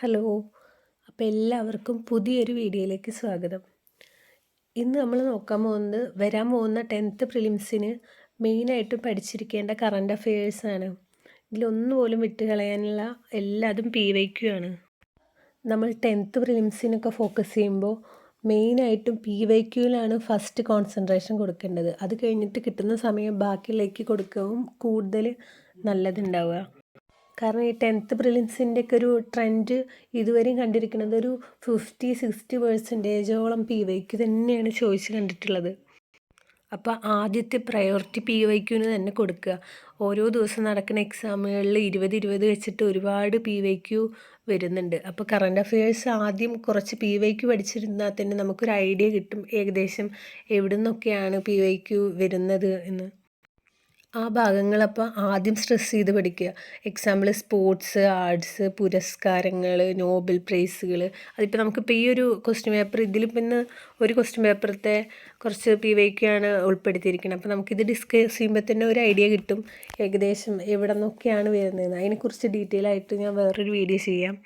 Hello അപ്പോൾ എല്ലാവർക്കും പുതിയൊരു വീഡിയോയിലേക്ക് സ്വാഗതം. ഇന്ന് നമ്മൾ നോക്കാൻ പോകുന്നത് വരാൻ പോകുന്ന ടെൻത്ത് പ്രിലിംസിന് മെയിനായിട്ടും പഠിച്ചിരിക്കേണ്ട കറണ്ട് അഫയേഴ്സാണ് ഇതിലൊന്നും പോലും വിട്ട് കളയാനുള്ള എല്ലാതും പി വൈക്കുമാണ് നമ്മൾ ടെൻത്ത് പ്രിലിംസിനൊക്കെ ഫോക്കസ് ചെയ്യുമ്പോൾ മെയിനായിട്ടും പി വൈ ക്യൂവിലാണ് ഫസ്റ്റ് കോൺസെൻട്രേഷൻ കൊടുക്കേണ്ടത്. അത് കഴിഞ്ഞിട്ട് കിട്ടുന്ന സമയം ബാക്കിയിലേക്ക് കൊടുക്കുകയും കൂടുതൽ നല്ലതുണ്ടാവുക. കാരണം ഈ ടെൻത്ത് പ്രിലിംസിന്റെ ഒക്കെ ഒരു ട്രെൻഡ് ഇതുവരെയും കണ്ടിരിക്കുന്നത് ഒരു ഫിഫ്റ്റി സിക്സ്റ്റി പെർസെന്റേജോളം പി വൈക്ക് തന്നെയാണ് ചോദിച്ച് കണ്ടിട്ടുള്ളത്. അപ്പോൾ ആദ്യത്തെ പ്രയോറിറ്റി പി വൈക്കുവിന് തന്നെ കൊടുക്കുക. ഓരോ ദിവസം നടക്കുന്ന എക്സാമുകളിൽ ഇരുപത് ഇരുപത് വെച്ചിട്ട് ഒരുപാട് പി വൈക്യു വരുന്നുണ്ട്. അപ്പോൾ കറണ്ട് അഫയേഴ്സ് ആദ്യം കുറച്ച് പി വൈക്യു പഠിച്ചിരുന്നാൽ തന്നെ നമുക്കൊരു ഐഡിയ കിട്ടും. ഏകദേശം എവിടെ നിന്നൊക്കെയാണ് പി വൈക്യു വരുന്നത് എന്ന്. ആ ഭാഗങ്ങളപ്പോൾ ആദ്യം സ്ട്രെസ് ചെയ്ത് പഠിക്കുക എക്സാമ്പിൾ സ്പോർട്സ് ആർട്സ് പുരസ്കാരങ്ങൾ നോബൽ പ്രൈസുകൾ അതിപ്പോൾ നമുക്കിപ്പോൾ ഈ ഒരു ക്വസ്റ്റ്യൻ പേപ്പർ ഇതിൽ പിന്നെ ഒരു ക്വസ്റ്റ്യൻ പേപ്പറത്തെ കുറച്ച് പി വൈക്കാണ് ഉൾപ്പെടുത്തിയിരിക്കുന്നത് അപ്പോൾ നമുക്കിത് ഡിസ്കസ് ചെയ്യുമ്പോൾ തന്നെ ഒരു ഐഡിയ കിട്ടും. ഏകദേശം എവിടെ നിന്നൊക്കെയാണ് വരുന്നതെന്ന് അതിനെക്കുറിച്ച് ഡീറ്റെയിൽ ആയിട്ട് ഞാൻ വേറൊരു വീഡിയോ ചെയ്യാം.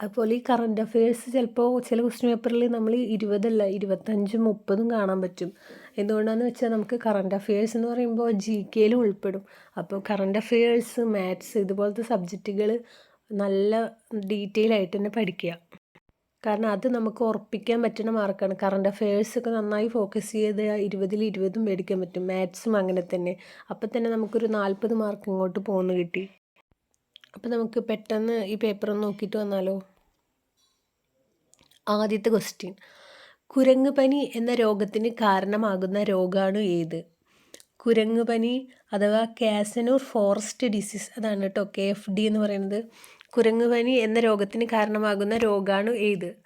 അതുപോലെ ഈ കറണ്ട് അഫയേഴ്സ് ചിലപ്പോൾ ചില ക്വസ്റ്റ്യൻ പേപ്പറിൽ നമ്മൾ ഇരുപതല്ല ഇരുപത്തഞ്ചും മുപ്പതും കാണാൻ പറ്റും. എന്തുകൊണ്ടാണെന്ന് വെച്ചാൽ നമുക്ക് കറണ്ട് അഫയേഴ്സ് എന്ന് പറയുമ്പോൾ ജി കെയിലും ഉൾപ്പെടും. അപ്പോൾ കറണ്ട് അഫയേഴ്സ് മാത്സ് ഇതുപോലത്തെ സബ്ജക്റ്റുകൾ നല്ല ഡീറ്റെയിൽ ആയിട്ട് തന്നെ പഠിക്കുക കാരണം അത് നമുക്ക് ഉറപ്പിക്കാൻ പറ്റുന്ന മാർക്കാണ്. കറണ്ട് ഒക്കെ നന്നായി ഫോക്കസ് ചെയ്ത് ഇരുപതിൽ ഇരുപതും മേടിക്കാൻ പറ്റും. മാത്സും അങ്ങനെ തന്നെ. അപ്പം തന്നെ നമുക്കൊരു നാൽപ്പത് മാർക്ക് ഇങ്ങോട്ട് പോകുന്നു കിട്ടി. അപ്പം നമുക്ക് പെട്ടെന്ന് ഈ പേപ്പർ നോക്കിയിട്ട് വന്നാലോ? ആദ്യത്തെ ക്വസ്റ്റ്യൻ കുരങ്ങുപനി എന്ന രോഗത്തിന് കാരണമാകുന്ന രോഗമാണ് ഏത്? കുരങ്ങുപനി അഥവാ കാസനൂർ ഫോറസ്റ്റ് ഡിസീസ് അതാണ് കേട്ടോ കെ എഫ് ഡി എന്ന് പറയുന്നത്. കുരങ്ങുപനി എന്ന രോഗത്തിന് കാരണമാകുന്ന രോഗമാണ് ഏത്?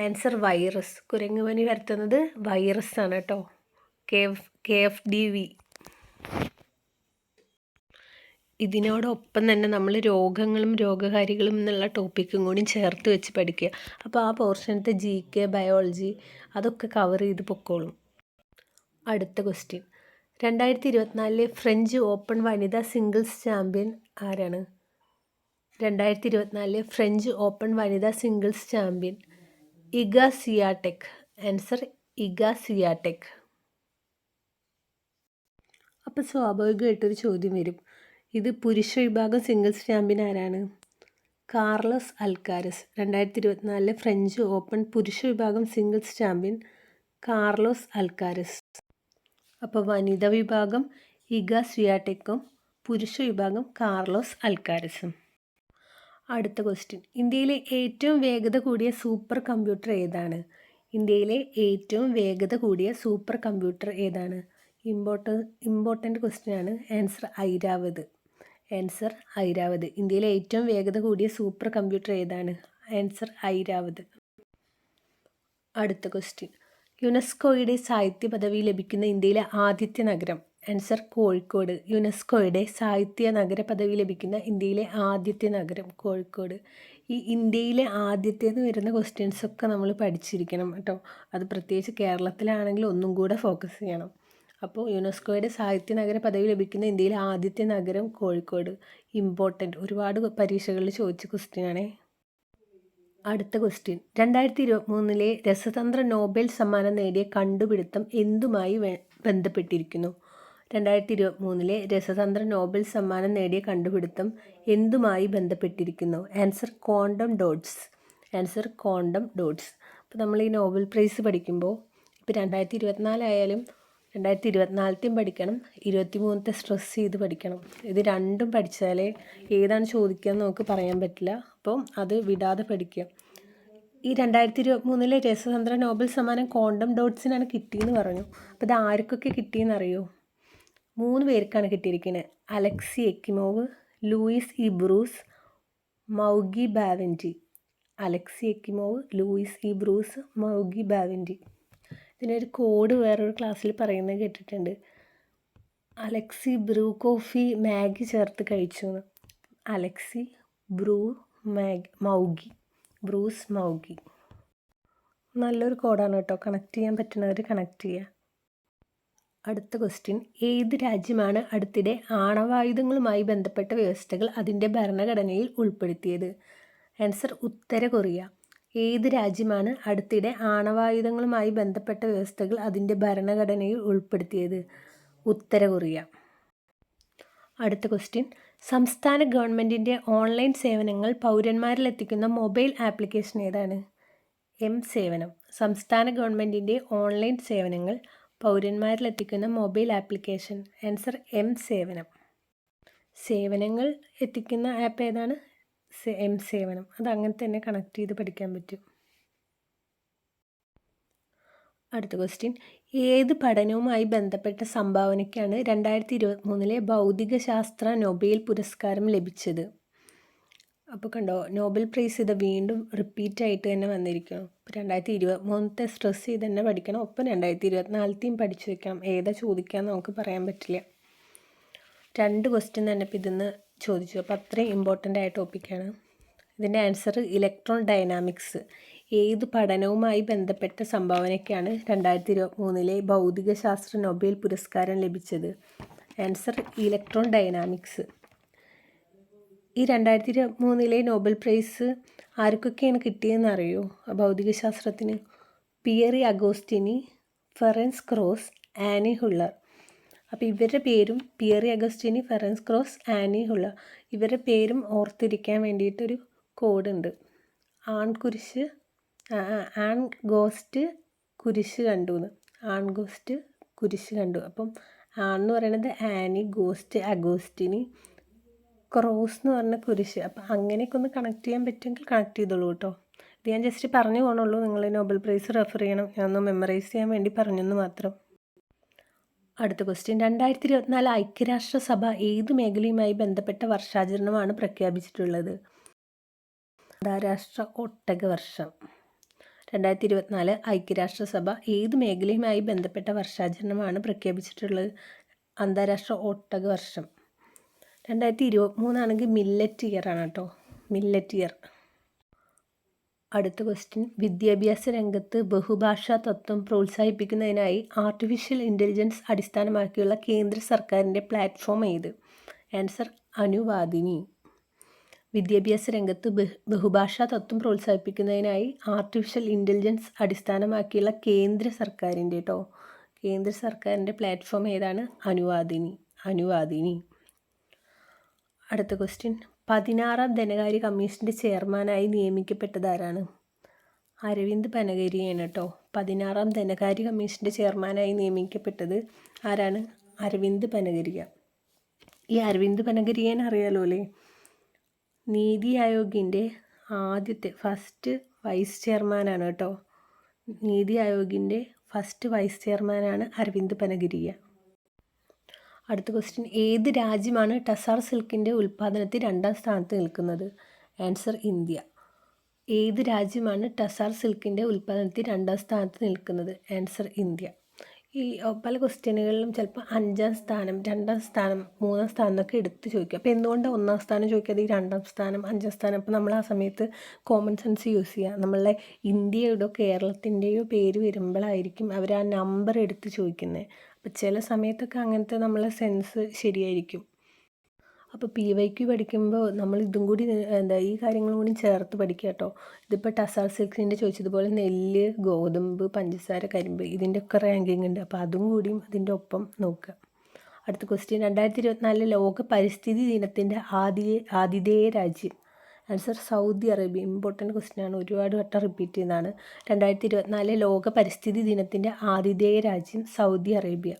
Answer virus. കുരങ്ങുപനി വരുത്തുന്നത് വൈറസ് ആണ് കേട്ടോ K F K F D V. ഇതിനോടൊപ്പം തന്നെ നമ്മൾ രോഗങ്ങളും രോഗകാരികളും എന്നുള്ള ടോപ്പിക്കും കൂടി ചേർത്ത് വെച്ച് പഠിക്കുക. അപ്പോൾ ആ പോർഷനത്തെ ജി കെ ബയോളജി അതൊക്കെ കവർ ചെയ്ത് പൊക്കോളും. അടുത്ത ക്വസ്റ്റ്യൻ രണ്ടായിരത്തി ഇരുപത്തിനാലിലെ ഫ്രഞ്ച് ഓപ്പൺ വനിതാ സിംഗിൾസ് ചാമ്പ്യൻ ആരാണ്? രണ്ടായിരത്തി ഇരുപത്തിനാലിലെ ഫ്രഞ്ച് ഓപ്പൺ വനിതാ singles champion Iga Swiatek answer Iga Swiatek അപ്പോൾ സ്വാഭാവികമായിട്ടൊരു ചോദ്യം വരും. ഇത് പുരുഷ വിഭാഗം സിംഗിൾസ് ചാമ്പ്യൻ ആരാണ് കാർലസ് അൽക്കാരസ് രണ്ടായിരത്തി ഇരുപത്തിനാലിലെ ഫ്രഞ്ച് ഓപ്പൺ പുരുഷ വിഭാഗം സിംഗിൾസ് ചാമ്പ്യൻ കാർലോസ് അൽക്കാരസ്. അപ്പോൾ വനിതാ വിഭാഗം ഇഗ സ്വിയാടെക്കും പുരുഷ വിഭാഗം കാർലോസ് അൽക്കാരസും. അടുത്ത ക്വസ്റ്റ്യൻ ഇന്ത്യയിലെ ഏറ്റവും വേഗത കൂടിയ സൂപ്പർ കമ്പ്യൂട്ടർ ഏതാണ്? ഇന്ത്യയിലെ ഏറ്റവും വേഗത കൂടിയ സൂപ്പർ കമ്പ്യൂട്ടർ ഏതാണ്? ഇമ്പോർട്ട ഇമ്പോർട്ടന്റ് ക്വസ്റ്റ്യൻ ആണ്. ആൻസർ ഐരാവത്. ആൻസർ ഐരാവത്. ഇന്ത്യയിലെ ഏറ്റവും വേഗത കൂടിയ സൂപ്പർ കമ്പ്യൂട്ടർ ഏതാണ്? ആൻസർ ഐരാവത്. അടുത്ത ക്വസ്റ്റ്യൻ യുനെസ്കോയുടെ സാഹിത്യ പദവി ലഭിക്കുന്ന ഇന്ത്യയിലെ ആദ്യത്തെ നഗരം. ആൻസർ കോഴിക്കോട്. യുനെസ്കോയുടെ സാഹിത്യ നഗര പദവി ലഭിക്കുന്ന ഇന്ത്യയിലെ ആദ്യത്തെ നഗരം കോഴിക്കോട്. ഈ ഇന്ത്യയിലെ ആദ്യത്തെ എന്ന് വരുന്ന ക്വസ്റ്റ്യൻസൊക്കെ നമ്മൾ പഠിച്ചിരിക്കണം കേട്ടോ. അത് പ്രത്യേകിച്ച് കേരളത്തിലാണെങ്കിൽ ഒന്നും കൂടെ ഫോക്കസ് ചെയ്യണം. അപ്പോൾ യുനെസ്കോയുടെ സാഹിത്യ നഗര പദവി ലഭിക്കുന്ന ഇന്ത്യയിലെ ആദ്യത്തെ നഗരം കോഴിക്കോട്. ഇമ്പോർട്ടന്റ് ഒരുപാട് പരീക്ഷകളിൽ ചോദിച്ച ക്വസ്റ്റ്യനാണേ അടുത്ത ക്വസ്റ്റ്യൻ രണ്ടായിരത്തി ഇരുപത്തി മൂന്നിലെ രസതന്ത്ര നോബൽ സമ്മാനം നേടിയ കണ്ടുപിടുത്തം എന്തുമായി ബന്ധപ്പെട്ടിരിക്കുന്നു? രണ്ടായിരത്തി ഇരുപത്തി മൂന്നിലെ രസതന്ത്ര നോബൽ സമ്മാനം നേടിയ കണ്ടുപിടുത്തം എന്തുമായി ബന്ധപ്പെട്ടിരിക്കുന്നു? Answer quantum dots answer quantum dots അപ്പോൾ നമ്മൾ ഈ നോബൽ പ്രൈസ് പഠിക്കുമ്പോൾ ഇപ്പോൾ രണ്ടായിരത്തി ഇരുപത്തിനാലായാലും രണ്ടായിരത്തി ഇരുപത്തിനാലത്തെയും പഠിക്കണം. ഇരുപത്തി മൂന്നത്തെ സ്ട്രെസ് ചെയ്ത് പഠിക്കണം. ഇത് രണ്ടും പഠിച്ചാലേ ഏതാണ് ചോദിക്കുക എന്ന് നമുക്ക് പറയാൻ പറ്റില്ല. അപ്പം അത് വിടാതെ പഠിക്കുക. ഈ രണ്ടായിരത്തി ഇരുപത്തി മൂന്നിലെ രസതന്ത്ര നോബൽ സമ്മാനം ക്വാണ്ടം ഡോട്ട്സിനാണ് കിട്ടിയെന്ന് പറഞ്ഞു. അപ്പോൾ ഇത് ആർക്കൊക്കെ കിട്ടിയെന്ന് അറിയോ മൂന്ന് പേർക്കാണ് കിട്ടിയിരിക്കുന്നത് Alexei Ekimov Louis E Brus Moungi Bawendi Alexei Ekimov Louis E Brus Moungi Bawendi ഇതിനൊരു കോഡ് വേറൊരു ക്ലാസ്സിൽ പറയുന്നത് കേട്ടിട്ടുണ്ട്. അലക്സി ബ്രൂ കോഫി മാഗി ചേർത്ത് കഴിച്ചു അലക്സി ബ്രൂ മാഗ് മൗഗി ബ്രൂസ് മൗഗി. നല്ലൊരു കോഡാണ് കേട്ടോ. കണക്ട് ചെയ്യാൻ പറ്റുന്നവർ കണക്ട് ചെയ്യുക അടുത്ത ക്വസ്റ്റ്യൻ ഏത് രാജ്യമാണ് അടുത്തിടെ ആണവായുധങ്ങളുമായി ബന്ധപ്പെട്ട വ്യവസ്ഥകൾ അതിന്റെ ഭരണഘടനയിൽ ഉൾപ്പെടുത്തിയത്? ആൻസർ ഉത്തര കൊറിയ. ഏത് രാജ്യമാണ് അടുത്തിടെ ആണവായുധങ്ങളുമായി ബന്ധപ്പെട്ട വ്യവസ്ഥകൾ അതിന്റെ ഭരണഘടനയിൽ ഉൾപ്പെടുത്തിയത്? ഉത്തര കൊറിയ. അടുത്ത ക്വസ്റ്റ്യൻ സംസ്ഥാന ഗവൺമെന്റിന്റെ ഓൺലൈൻ സേവനങ്ങൾ പൗരന്മാരിൽ എത്തിക്കുന്ന മൊബൈൽ ആപ്ലിക്കേഷൻ ഏതാണ്? എം സേവനം. സംസ്ഥാന ഗവൺമെന്റിന്റെ ഓൺലൈൻ സേവനങ്ങൾ പൗരന്മാരിൽ എത്തിക്കുന്ന മൊബൈൽ ആപ്ലിക്കേഷൻ. ആൻസർ എം സേവനം. സേവനങ്ങൾ എത്തിക്കുന്ന ആപ്പ് ഏതാണ്? എം സേവനം. അത് അങ്ങനെ തന്നെ കണക്ട് ചെയ്ത് പഠിക്കാൻ പറ്റും. അടുത്ത ക്വസ്റ്റ്യൻ ഏത് പഠനവുമായി ബന്ധപ്പെട്ട സംഭാവനയ്ക്കാണ് രണ്ടായിരത്തി ഇരുപത്തി മൂന്നിലെ ഭൗതികശാസ്ത്ര നൊബേൽ പുരസ്കാരം ലഭിച്ചത്? അപ്പോൾ കണ്ടോ നോബൽ പ്രൈസ് ഇത് വീണ്ടും റിപ്പീറ്റ് ആയിട്ട് തന്നെ വന്നിരിക്കണം ഇപ്പോൾ രണ്ടായിരത്തി ഇരുപത്തി മൂന്നത്തെ സ്ട്രെസ് ചെയ്ത് തന്നെ പഠിക്കണം. ഒപ്പം രണ്ടായിരത്തി ഇരുപത്തിനാലത്തെയും പഠിച്ചു വെക്കണം. ഏതാ ചോദിക്കാമെന്ന് നമുക്ക് പറയാൻ പറ്റില്ല. രണ്ട് ക്വസ്റ്റ്യൻ തന്നെ ഇപ്പോൾ ഇതിന്ന് ചോദിച്ചു. അപ്പോൾ അത്രയും ഇമ്പോർട്ടന്റ് ആയ ടോപ്പിക്കാണ് ഇതിന്റെ ആൻസർ ഇലക്ട്രോൺ ഡൈനാമിക്സ് ഏത് പഠനവുമായി ബന്ധപ്പെട്ട സംഭാവനയ്ക്കാണ് രണ്ടായിരത്തി ഇരുപത്തി മൂന്നിലെ ഭൗതികശാസ്ത്ര നൊബേൽ പുരസ്കാരം ലഭിച്ചത്? ആൻസർ ഇലക്ട്രോൺ ഡൈനാമിക്സ് ഈ രണ്ടായിരത്തി ഇരുപത്തി മൂന്നിലെ നോബൽ പ്രൈസ് ആർക്കൊക്കെയാണ് കിട്ടിയതെന്ന് അറിയോ? ഭൗതികശാസ്ത്രത്തിന്. Pierre Agostini Ferenc Krausz Anne Huillier. അപ്പോൾ ഇവരുടെ പേരും Pierre Agostini Ferenc Krausz Anne Huillier ഇവരുടെ പേരും ഓർത്തിരിക്കാൻ വേണ്ടിയിട്ടൊരു കോഡുണ്ട്. ആൺകുരിശ് ആൺ ഗോസ്റ്റ് കുരിശ് കണ്ടു എന്ന് ആൺ ഗോസ്റ്റ് കുരിശ് കണ്ടു. അപ്പം ആൺ എന്ന് പറയുന്നത് ആനി ഗോസ്റ്റ് അഗോസ്റ്റിനി ക്രോസ് എന്ന് പറഞ്ഞ കുരിശ്. അപ്പം അങ്ങനെയൊക്കെ ഒന്ന് കണക്ട് ചെയ്യാൻ പറ്റുമെങ്കിൽ കണക്ട് ചെയ്തോളൂ കേട്ടോ. ഇത് ഞാൻ ജസ്റ്റ് പറഞ്ഞു പോകണുള്ളൂ നിങ്ങൾ നോബൽ പ്രൈസ് റെഫർ ചെയ്യണം. ഞാനൊന്ന് മെമ്മറൈസ് ചെയ്യാൻ വേണ്ടി പറഞ്ഞെന്ന് മാത്രം. അടുത്ത ക്വസ്റ്റ്യൻ രണ്ടായിരത്തി ഇരുപത്തിനാല് ഐക്യരാഷ്ട്രസഭ ഏത് മേഖലയുമായി ബന്ധപ്പെട്ട വർഷാചരണമാണ് പ്രഖ്യാപിച്ചിട്ടുള്ളത്? അന്താരാഷ്ട്ര ഒട്ടക വർഷം. രണ്ടായിരത്തി ഇരുപത്തിനാല് ഐക്യരാഷ്ട്രസഭ ഏത് മേഖലയുമായി ബന്ധപ്പെട്ട വർഷാചരണമാണ് പ്രഖ്യാപിച്ചിട്ടുള്ളത്? അന്താരാഷ്ട്ര ഒട്ടക വർഷം. രണ്ടായിരത്തി ഇരുപത്തി മൂന്നാണെങ്കിൽ മില്ലറ്റ് ഇയർ ആണ് കേട്ടോ മില്ലറ്റ് ഇയർ അടുത്ത ക്വസ്റ്റ്യൻ വിദ്യാഭ്യാസ രംഗത്ത് ബഹുഭാഷാ തത്വം പ്രോത്സാഹിപ്പിക്കുന്നതിനായി ആർട്ടിഫിഷ്യൽ ഇന്റലിജൻസ് അടിസ്ഥാനമാക്കിയുള്ള കേന്ദ്ര സർക്കാരിന്റെ പ്ലാറ്റ്ഫോം ഏത്? ആൻസർ അനുവാദിനി. വിദ്യാഭ്യാസ രംഗത്ത് ബഹുഭാഷാ തത്വം പ്രോത്സാഹിപ്പിക്കുന്നതിനായി ആർട്ടിഫിഷ്യൽ ഇന്റലിജൻസ് അടിസ്ഥാനമാക്കിയുള്ള കേന്ദ്ര സർക്കാരിന്റെ കേട്ടോ കേന്ദ്ര സർക്കാരിന്റെ പ്ലാറ്റ്ഫോം ഏതാണ്? അനുവാദിനി അനുവാദിനി. അടുത്ത ക്വസ്റ്റ്യൻ പതിനാറാം ധനകാര്യ കമ്മീഷന്റെ ചെയർമാനായി നിയമിക്കപ്പെട്ടത് ആരാണ് അരവിന്ദ് പനഗരിയാണ് കേട്ടോ പതിനാറാം ധനകാര്യ കമ്മീഷന്റെ ചെയർമാനായി നിയമിക്കപ്പെട്ടത് ആരാണ്? അരവിന്ദ് പനഗരിയ. ഈ അരവിന്ദ് പനഗരിയൻ അറിയാലോ അല്ലേ നീതി ആയോഗിന്റെ ആദ്യത്തെ ഫസ്റ്റ് വൈസ് ചെയർമാനാണ് കേട്ടോ നീതി ആയോഗിന്റെ ഫസ്റ്റ് വൈസ് ചെയർമാനാണ് അരവിന്ദ് പനഗിരിയ. അടുത്ത ക്വസ്റ്റ്യൻ ഏത് രാജ്യമാണ് ടസാർ സിൽക്കിന്റെ ഉൽപ്പാദനത്തിൽ രണ്ടാം സ്ഥാനത്ത് നിൽക്കുന്നത്? Answer India. ഏത് രാജ്യമാണ് ടസാർ സിൽക്കിന്റെ ഉൽപ്പാദനത്തിൽ രണ്ടാം സ്ഥാനത്ത് നിൽക്കുന്നത്? Answer India. ഈ പല ക്വസ്റ്റ്യനുകളിലും ചിലപ്പോൾ അഞ്ചാം സ്ഥാനം രണ്ടാം സ്ഥാനം മൂന്നാം സ്ഥാനം എന്നൊക്കെ എടുത്ത് ചോദിക്കും. അപ്പോൾ എന്തുകൊണ്ടാണ് ഒന്നാം സ്ഥാനം ചോദിക്കാതെ ഈ രണ്ടാം സ്ഥാനം അഞ്ചാം സ്ഥാനം? അപ്പോൾ നമ്മൾ ആ സമയത്ത് കോമൺ സെൻസ് യൂസ് ചെയ്യുക നമ്മളെ ഇന്ത്യയുടെയോ കേരളത്തിന്റെയോ പേര് വരുമ്പോഴായിരിക്കും അവർ ആ നമ്പർ എടുത്ത് ചോദിക്കുന്നത് അപ്പോൾ ചില സമയത്തൊക്കെ അങ്ങനത്തെ നമ്മളെ സെൻസ് ശരിയായിരിക്കും. അപ്പോൾ പി വൈ ക്യു പഠിക്കുമ്പോൾ നമ്മൾ ഇതും കൂടി എന്താ ഈ കാര്യങ്ങളും കൂടി ചേർത്ത് പഠിക്കുക കേട്ടോ. ഇതിപ്പോൾ ടസാർ സിക്സിന്റെ ചോദിച്ചതുപോലെ നെല്ല് ഗോതമ്പ് പഞ്ചസാര കരിമ്പ് ഇതിന്റെയൊക്കെ റാങ്കിങ് ഉണ്ട്. അപ്പോൾ അതും കൂടിയും ഇതിന്റെ ഒപ്പം നോക്കുക. അടുത്ത ക്വസ്റ്റ്യൻ രണ്ടായിരത്തി ഇരുപത്തിനാലിലെ ലോക പരിസ്ഥിതി ദിനത്തിന്റെ ആദ്യ ആതിഥേയ രാജ്യം. Answer Saudi Arabia important question ആണ്. ഒരുപാട് വട്ടം റിപ്പീറ്റ് ചെയ്യുന്നതാണ് രണ്ടായിരത്തി ഇരുപത്തിനാല് ലോക പരിസ്ഥിതി ദിനത്തിന്റെ ആതിഥേയ രാജ്യം സൗദി അറേബ്യ.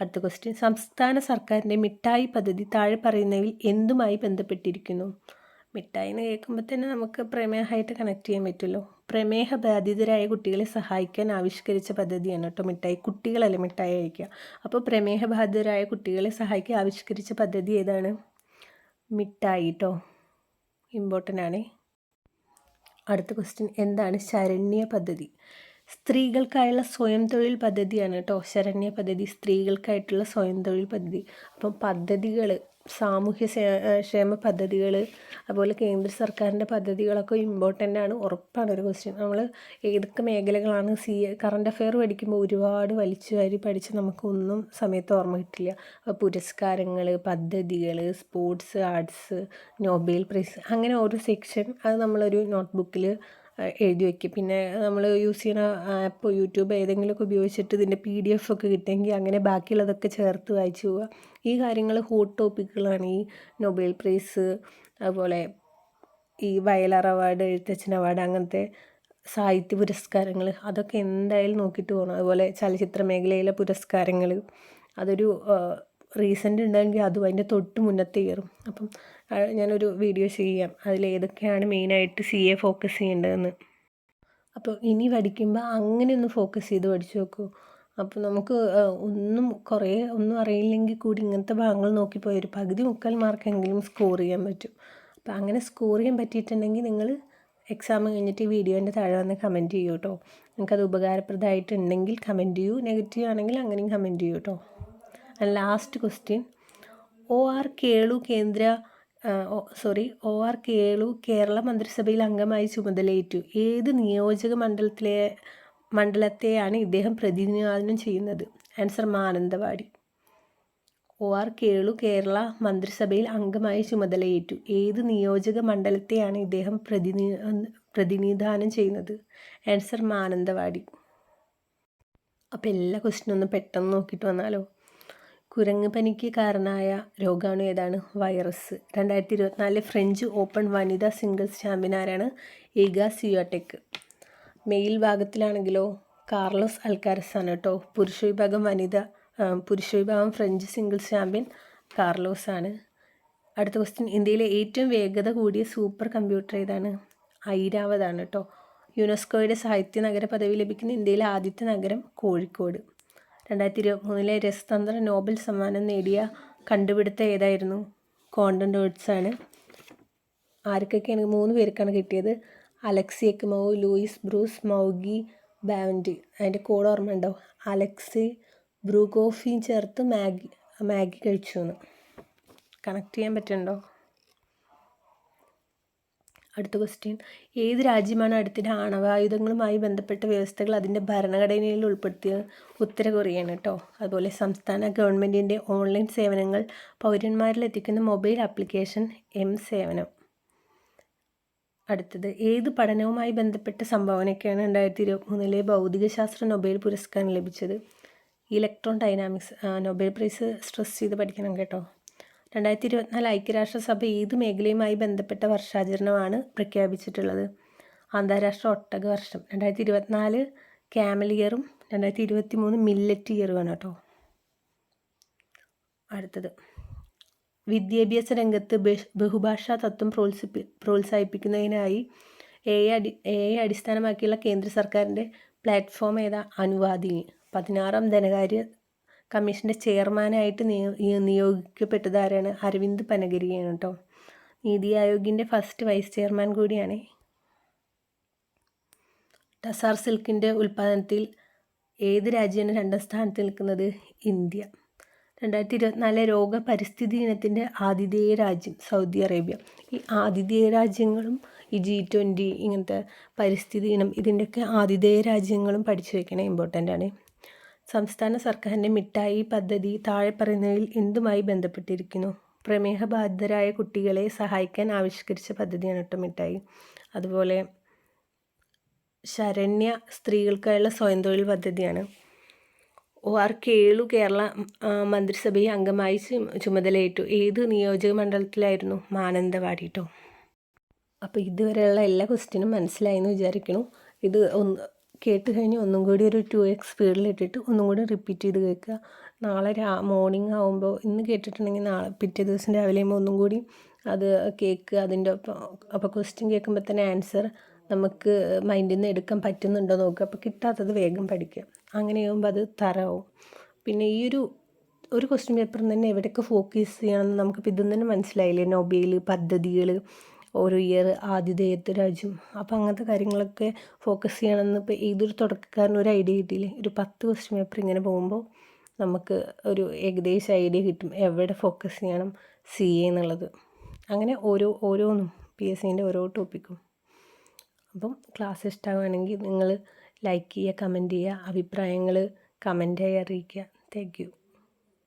അടുത്ത ക്വസ്റ്റ്യൻ സംസ്ഥാന സർക്കാരിന്റെ മിഠായി പദ്ധതി താഴെ പറയുന്നതിൽ എന്തുമായി ബന്ധപ്പെട്ടിരിക്കുന്നു? മിഠായി എന്ന് കേൾക്കുമ്പോൾ തന്നെ നമുക്ക് പ്രമേഹമായിട്ട് കണക്ട് ചെയ്യാൻ പറ്റുമല്ലോ. പ്രമേഹ ബാധിതരായ കുട്ടികളെ സഹായിക്കാൻ ആവിഷ്കരിച്ച പദ്ധതിയാണ് കേട്ടോ മിഠായി. കുട്ടികളല്ല മിഠായി കഴിക്കുക. അപ്പോൾ പ്രമേഹ ബാധിതരായ കുട്ടികളെ സഹായിക്കാൻ ആവിഷ്കരിച്ച പദ്ധതി ഏതാണ്? മിഠായി കേട്ടോ ഇമ്പോർട്ടന്റ് ആണ്. അടുത്ത ക്വസ്റ്റ്യൻ എന്താണ് ശരണ്യ പദ്ധതി? സ്ത്രീകൾക്കായുള്ള സ്വയം തൊഴിൽ പദ്ധതിയാണ് കേട്ടോ. ശരണ്യ പദ്ധതി സ്ത്രീകൾക്കായിട്ടുള്ള സ്വയം തൊഴിൽ പദ്ധതി. അപ്പം പദ്ധതികൾ സാമൂഹ്യ ക്ഷേമ പദ്ധതികൾ അതുപോലെ കേന്ദ്ര സർക്കാരിന്റെ പദ്ധതികളൊക്കെ ഇമ്പോർട്ടന്റ് ആണ്. ഉറപ്പാണ് ഒരു ക്വസ്റ്റ്യൻ നമ്മൾ ഏതൊക്കെ മേഖലകളാണ് സി കറണ്ട് അഫെയർ പഠിക്കുമ്പോൾ ഒരുപാട് വലിച്ചു വാരി പഠിച്ച് നമുക്കൊന്നും സമയത്ത് ഓർമ്മ കിട്ടില്ല. അപ്പോൾ പുരസ്കാരങ്ങൾ പദ്ധതികൾ സ്പോർട്സ് ആർട്സ് നോബൽ പ്രൈസ് അങ്ങനെ ഓരോ സെക്ഷൻ അത് നമ്മളൊരു നോട്ട്ബുക്കിൽ എഴുതി വയ്ക്കും. പിന്നെ നമ്മൾ യൂസ് ചെയ്യുന്ന ആപ്പ് യൂട്യൂബ് ഏതെങ്കിലുമൊക്കെ ഉപയോഗിച്ചിട്ട് ഇതിന്റെ പി ഡി എഫ് ഒക്കെ കിട്ടുമെങ്കിൽ അങ്ങനെ ബാക്കിയുള്ളതൊക്കെ ചേർത്ത് വായിച്ചു പോവുക. ഈ കാര്യങ്ങൾ ഹോട്ട് ടോപ്പിക്കുകളാണ് ഈ നൊബേൽ പ്രൈസ് അതുപോലെ ഈ വയലാർ അവാർഡ് എഴുത്തച്ഛൻ അവാർഡ് അങ്ങനത്തെ സാഹിത്യ പുരസ്കാരങ്ങൾ അതൊക്കെ എന്തായാലും നോക്കിയിട്ട് പോകണം അതുപോലെ ചലച്ചിത്ര മേഖലയിലെ പുരസ്കാരങ്ങൾ അതൊരു റീസെന്റ് ഉണ്ടെങ്കിൽ അതും അതിന്റെ തൊട്ട് മുന്നത്തെ കയറും അപ്പം ഞാനൊരു വീഡിയോ ചെയ്യാം. അതിൽ ഏതൊക്കെയാണ് മെയിനായിട്ട് സി എ ഫോക്കസ് ചെയ്യേണ്ടതെന്ന്. അപ്പോൾ ഇനി പഠിക്കുമ്പോൾ അങ്ങനെ ഒന്ന് ഫോക്കസ് ചെയ്ത് പഠിച്ചു നോക്കൂ. അപ്പോൾ നമുക്ക് ഒന്നും കുറേ ഒന്നും അറിയില്ലെങ്കിൽ കൂടി ഇങ്ങനത്തെ ഭാഗങ്ങൾ നോക്കിപ്പോയി ഒരു പകുതി മുക്കാൽ മാർക്കെങ്കിലും സ്കോർ ചെയ്യാൻ പറ്റും. അപ്പോൾ അങ്ങനെ സ്കോർ ചെയ്യാൻ പറ്റിയിട്ടുണ്ടെങ്കിൽ നിങ്ങൾ എക്സാം കഴിഞ്ഞിട്ട് ഈ വീഡിയോന്റെ താഴെ വന്ന് കമന്റ് ചെയ്യൂ കേട്ടോ നിങ്ങൾക്കത് ഉപകാരപ്രദമായിട്ടുണ്ടെങ്കിൽ കമന്റ് ചെയ്യൂ. നെഗറ്റീവ് ആണെങ്കിൽ അങ്ങനെയും കമന്റ് ചെയ്യൂ കേട്ടോ last question O R Kelu കേന്ദ്ര sorry O R Kelu Kerala മന്ത്രിസഭയിൽ അംഗമായി ചുമതലയേറ്റു. ഏത് നിയോജക മണ്ഡലത്തിലെ മണ്ഡലത്തെയാണ് ഇദ്ദേഹം പ്രതിനിധാനം ചെയ്യുന്നത്? Answer Mananthavady. O R Kelu Kerala മന്ത്രിസഭയിൽ അംഗമായി ചുമതലയേറ്റു. ഏത് നിയോജക മണ്ഡലത്തെയാണ് ഇദ്ദേഹം പ്രതിനി പ്രതിനിധാനം ചെയ്യുന്നത്? ആൻസർ മാനന്തവാടി. അപ്പോൾ എല്ലാ ക്വസ്റ്റിനും ഒന്ന് പെട്ടെന്ന് നോക്കിയിട്ട് വന്നാലോ? കുരങ്ങ് പനിക്ക് കാരണമായ രോഗാണു ഏതാണ്? വൈറസ്. രണ്ടായിരത്തി ഇരുപത്തിനാലിലെ ഫ്രഞ്ച് ഓപ്പൺ വനിതാ സിംഗിൾസ് ചാമ്പ്യൻ ആരാണ്? ഈഗ സിയോടെക് മെയിൽ ഭാഗത്തിലാണെങ്കിലോ? കാർലോസ് അൽക്കാരസ് ആണ് കേട്ടോ. പുരുഷ വിഭാഗം വനിത പുരുഷ വിഭാഗം ഫ്രഞ്ച് സിംഗിൾസ് ചാമ്പ്യൻ കാർലോസ് ആണ് അടുത്ത ക്വസ്റ്റ്യൻ ഇന്ത്യയിലെ ഏറ്റവും വേഗത കൂടിയ സൂപ്പർ കമ്പ്യൂട്ടർ ഏതാണ്? ഐരാവതാണ് കേട്ടോ. യുനെസ്കോയുടെ സാഹിത്യ നഗര പദവി ലഭിക്കുന്ന ഇന്ത്യയിലെ ആദ്യത്തെ നഗരം കോഴിക്കോട്. രണ്ടായിരത്തി ഇരുപത്തി മൂന്നിലെ രസതന്ത്ര നോബൽ സമ്മാനം നേടിയ കണ്ടുപിടുത്തം ഏതായിരുന്നു? ക്വാണ്ടം ഡോട്ട്സ് ആണ്. ആർക്കൊക്കെയാണ് മൂന്ന് പേർക്കാണ് കിട്ടിയത്? Alexei Ekimov Louis Brus Moungi Bawendi. അതിന്റെ കൂടെ ഓർമ്മ ഉണ്ടോ? അലക്സി ബ്രൂഗോഫിയും ചേർത്ത് മാഗി മാഗി കഴിച്ചു എന്ന്. കണക്ട് ചെയ്യാൻ പറ്റുന്നുണ്ടോ? അടുത്ത ക്വസ്റ്റ്യൻ ഏത് രാജ്യമാണ് അടുത്തിടെ ആണവായുധങ്ങളുമായി ബന്ധപ്പെട്ട വ്യവസ്ഥകൾ അതിന്റെ ഭരണഘടനയിൽ ഉൾപ്പെടുത്തിയത്? ഉത്തര കൊറിയയാണ് കേട്ടോ അതുപോലെ സംസ്ഥാന ഗവൺമെന്റിന്റെ ഓൺലൈൻ സേവനങ്ങൾ പൗരന്മാരിൽ എത്തിക്കുന്ന മൊബൈൽ ആപ്ലിക്കേഷൻ എം സേവനം. അടുത്തത് ഏത് പഠനവുമായി ബന്ധപ്പെട്ട സംഭാവനയ്ക്കാണ് രണ്ടായിരത്തി ഇരുപത്തി മൂന്നിലെ ഭൗതികശാസ്ത്ര നൊബേൽ പുരസ്കാരം ലഭിച്ചത്? Electron dynamics Nobel prize stress ചെയ്ത് പഠിക്കണം കേട്ടോ. രണ്ടായിരത്തി ഇരുപത്തിനാല് ഐക്യരാഷ്ട്രസഭ ഏത് മേഖലയുമായി ബന്ധപ്പെട്ട വർഷാചരണമാണ് പ്രഖ്യാപിച്ചിട്ടുള്ളത്? അന്താരാഷ്ട്ര ഒട്ടക വർഷം. രണ്ടായിരത്തി ഇരുപത്തിനാല് ക്യാമൽ ഇയറും രണ്ടായിരത്തി ഇരുപത്തി മൂന്ന് മില്ലറ്റ് ഇയറുമാണ് കേട്ടോ. അടുത്തത്. വിദ്യാഭ്യാസ രംഗത്ത് ബഹുഭാഷാ തത്വം പ്രോത്സാഹി പ്രോത്സാഹിപ്പിക്കുന്നതിനായി എ അടി എ അടിസ്ഥാനമാക്കിയുള്ള കേന്ദ്ര സർക്കാരിന്റെ പ്ലാറ്റ്ഫോം ഏതാ? അനുവാദിനി പതിനാറാം ധനകാര്യ കമ്മീഷന്റെ ചെയർമാനായിട്ട് നിയോഗിക്കപ്പെട്ടത് ആരാണ്? അരവിന്ദ് പനഗരിയാണ് കേട്ടോ നീതി ആയോഗിന്റെ ഫസ്റ്റ് വൈസ് ചെയർമാൻ കൂടിയാണ്. ടസാർ സിൽക്കിന്റെ ഉൽപ്പാദനത്തിൽ ഏത് രാജ്യമാണ് രണ്ടാം സ്ഥാനത്ത് നിൽക്കുന്നത്? ഇന്ത്യ. രണ്ടായിരത്തി ഇരുപത്തിനാല് രോഗ പരിസ്ഥിതി ദിനത്തിന്റെ ആതിഥേയ രാജ്യം സൗദി അറേബ്യ. ഈ ആതിഥേയ രാജ്യങ്ങളും ഈ ജി ട്വന്റി ഇങ്ങനത്തെ പരിസ്ഥിതി ദിനം ഇതിന്റെയൊക്കെ ആതിഥേയ രാജ്യങ്ങളും പഠിച്ചു വയ്ക്കണേ ഇമ്പോർട്ടന്റ് ആണ്. സംസ്ഥാന സർക്കാരിന്റെ മിഠായി പദ്ധതി താഴെ പറയുന്നതിൽ എന്തുമായി ബന്ധപ്പെട്ടിരിക്കുന്നു? പ്രമേഹ ബാധിതരായ കുട്ടികളെ സഹായിക്കാൻ ആവിഷ്കരിച്ച പദ്ധതിയാണ് കേട്ടോ മിഠായി. അതുപോലെ ശരണ്യ സ്ത്രീകൾക്കായുള്ള സ്വയം തൊഴിൽ പദ്ധതിയാണ്. ഒ ആർ കേളു കേരള മന്ത്രിസഭയെ അംഗമായി ചുമതലയേറ്റു. ഏത് നിയോജക മണ്ഡലത്തിലായിരുന്നു മാനന്തവാടി കേട്ടോ അപ്പോൾ ഇതുവരെയുള്ള എല്ലാ ക്വസ്റ്റ്യനും മനസ്സിലായെന്ന് വിചാരിക്കുന്നു. ഇത് ഒന്ന് കേട്ട് കഴിഞ്ഞ് ഒന്നും കൂടി ഒരു ടു എക്സ് സ്പീഡിലിട്ടിട്ട് ഒന്നും കൂടി റിപ്പീറ്റ് ചെയ്ത് കേൾക്കുക. നാളെ രാ മോർണിംഗ് ആകുമ്പോൾ ഇന്ന് കേട്ടിട്ടുണ്ടെങ്കിൽ നാളെ പിറ്റേ ദിവസം രാവിലെ ആകുമ്പോൾ ഒന്നും കൂടി അത് കേൾക്കുക. അതിന്റെ ഒപ്പം അപ്പോൾ ക്വസ്റ്റ്യൻ കേൾക്കുമ്പോൾ തന്നെ ആൻസർ നമുക്ക് മൈൻഡിൽ നിന്ന് എടുക്കാൻ പറ്റുന്നുണ്ടോ നോക്കുക. അപ്പോൾ കിട്ടാത്തത് വേഗം പഠിക്കുക. അങ്ങനെ ആകുമ്പോൾ അത് തറവും പിന്നെ ഈ ഒരു ഒരു ക്വസ്റ്റ്യൻ പേപ്പറിൽ തന്നെ എവിടെയൊക്കെ ഫോക്കസ് ചെയ്യണമെന്ന് നമുക്കിപ്പോൾ ഇതൊന്നും തന്നെ മനസ്സിലായില്ലേ? നൊബേൽ പദ്ധതികൾ ഓരോ ഇയർ ആതിഥേയത്വ രാജ്യം. അപ്പോൾ അങ്ങനത്തെ കാര്യങ്ങളൊക്കെ ഫോക്കസ് ചെയ്യണമെന്ന് ഇപ്പോൾ ഏതൊരു തുടക്കക്കാരനും ഒരു ഐഡിയ കിട്ടിയില്ലേ? ഒരു പത്ത് ക്വസ്റ്റ്യൻ പേപ്പർ ഇങ്ങനെ പോകുമ്പോൾ നമുക്ക് ഒരു ഏകദേശം ഐഡിയ കിട്ടും. എവിടെ ഫോക്കസ് ചെയ്യണം? സി എ എന്നുള്ളത്. അങ്ങനെ ഓരോ ഓരോന്നും പി എസ് സിന്റെ ഓരോ ടോപ്പിക്കും അപ്പം ക്ലാസ് ഇഷ്ടമാണെങ്കിൽ നിങ്ങൾ ലൈക്ക് ചെയ്യുക കമന്റ് ചെയ്യുക അഭിപ്രായങ്ങൾ കമന്റായി അറിയിക്കുക. Thank you